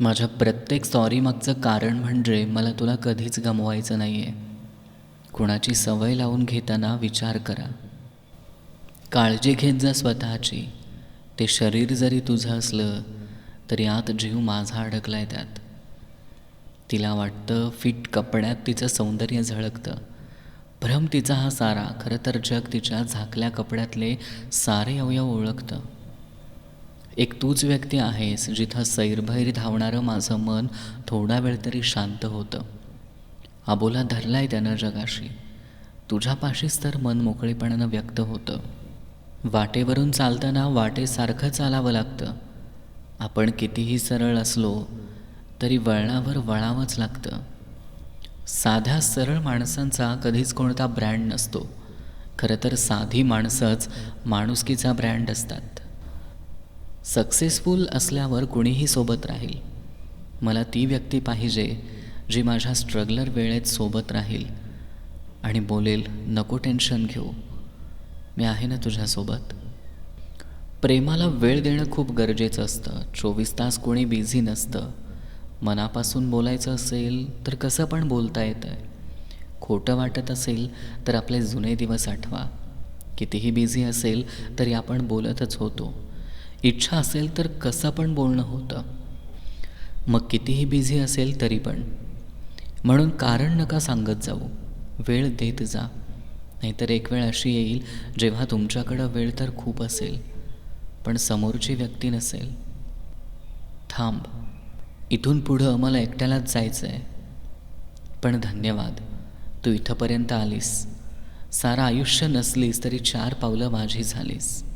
माझ्या प्रत्येक सॉरीमागचं कारण म्हणजे मला तुला कधीच गमवायचं नाही आहे कुणाची सवय लावून घेताना विचार करा. काळजी घेत जा स्वतःची. ते शरीर जरी तुझं असलं तरी आत जीव माझा अडकलाय त्यात. तिला वाटतं फिट कपड्यात तिचं सौंदर्य झळकतं. भ्रम तिचा हा सारा खरं तर जग तिच्या झाकल्या कपड्यातले सारे अवयव ओळखतं. एक तूच व्यक्ती आहेस जिथं सैरभैर धावणारं माझं मन थोडा वेळ तरी शांत होतं. आबोला धरलाय त्यानं जगाशी. तुझ्यापाशीच तर मन मोकळेपणानं व्यक्त होतं. वाटेवरून चालताना वाटेसारखं चालावं लागतं. आपण कितीही सरळ असलो तरी वळणावर वळावंच लागतं. साध्या सरळ माणसांचा कधीच कोणता ब्रँड नसतो. खरं तर साधी माणसंच माणुसकीचा ब्रँड असतात. सक्सेसफुल असल्यावर कुणीही सोबत राहील. मला ती व्यक्ती पाहिजे जी माझ्या स्ट्रगलर वेळेत सोबत राहील. आणि बोलेल नको टेन्शन घेऊ. मी आहे ना तुझ्यासोबत. प्रेमाला वेळ देणं खूप गरजेचं असतं. चोवीस तास कोणी बिझी नसतं. मनापासून बोलायचं असेल तर कसं पण बोलता येतं आहे खोटं वाटत असेल तर आपले जुने दिवस आठवा. कितीही बिझी असेल तरी आपण बोलतच होतो. इच्छा असेल तर कसं पण बोलणं होतं. मग कितीही बिझी असेल तरी पण. म्हणून कारण नका सांगत जाऊ. वेळ देत जा. नाहीतर एक वेळ अशी येईल जेव्हा तुमच्याकडं वेळ तर खूप असेल पण समोरची व्यक्ती नसेल. थांब. इथून पुढं मला एकट्यालाच जायचं आहे पण धन्यवाद. तू इथंपर्यंत आलीस. सारं आयुष्य नसलीस तरी चार पावलं माझी झालीस.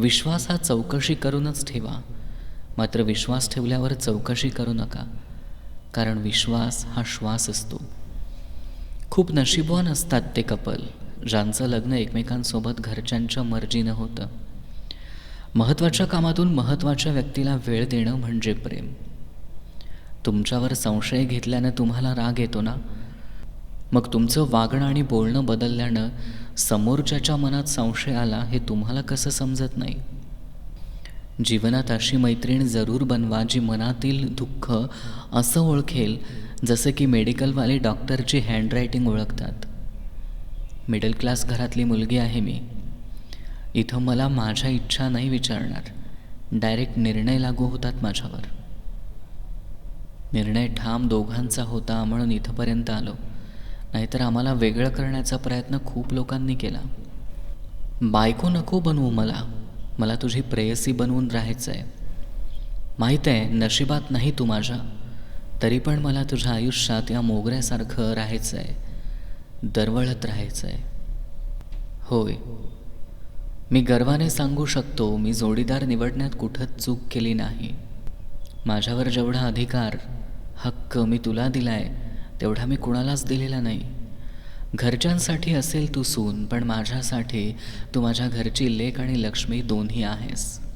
विश्वास हा चौकशी करूनच ठेवा. मात्र विश्वास ठेवल्यावर चौकशी करू नका कारण विश्वास हा श्वास असतो. खूप नशीबवान असतात ते कपल ज्यांचं लग्न एकमेकांसोबत घरच्यांच्या मर्जीनं होतं. महत्त्वाच्या कामातून महत्त्वाच्या व्यक्तीला वेळ देणं म्हणजे प्रेम. तुमच्यावर संशय घेतल्यानं तुम्हाला राग येतो ना? मग तुमचं वागणं आणि बोलणं बदलल्यानं समोरच्याच्या मनात संशय आला हे तुम्हाला कसं समजत नाही? जीवनात अशी मैत्रीण जरूर बनवा जी मनातील दुःख असं ओळखेल जसं की मेडिकलवाले डॉक्टरची हँडरायटिंग ओळखतात. मिडल क्लास घरातली मुलगी आहे मी. इथं मला माझ्या इच्छा नाही विचारणार. डायरेक्ट निर्णय लागू होतात माझ्यावर. निर्णय ठाम दोघांचा होता म्हणून इथंपर्यंत आलो. नाहीतर आम्हाला वेगळं करण्याचा प्रयत्न खूप लोकांनी केला. बायको नको बनवू मला. मला तुझी प्रेयसी बनवून राहायचं आहे माहीत आहे नशिबात नाही तू माझ्या. तरी पण मला तुझ्या आयुष्यात या मोगऱ्यासारखं राहायचं आहे दरवळत राहायचं आहे होय. मी गर्वाने सांगू शकतो मी जोडीदार निवडण्यात कुठंच चूक केली नाही. माझ्यावर जेवढा अधिकार हक्क मी तुला दिला आहे तेवढा मी कुणालाच दिलेला नाही. घरच्यांसाठी असेल तू सून पण माझ्यासाठी तू माझ्या घरची लेक आणि लक्ष्मी दोन्ही आहेस.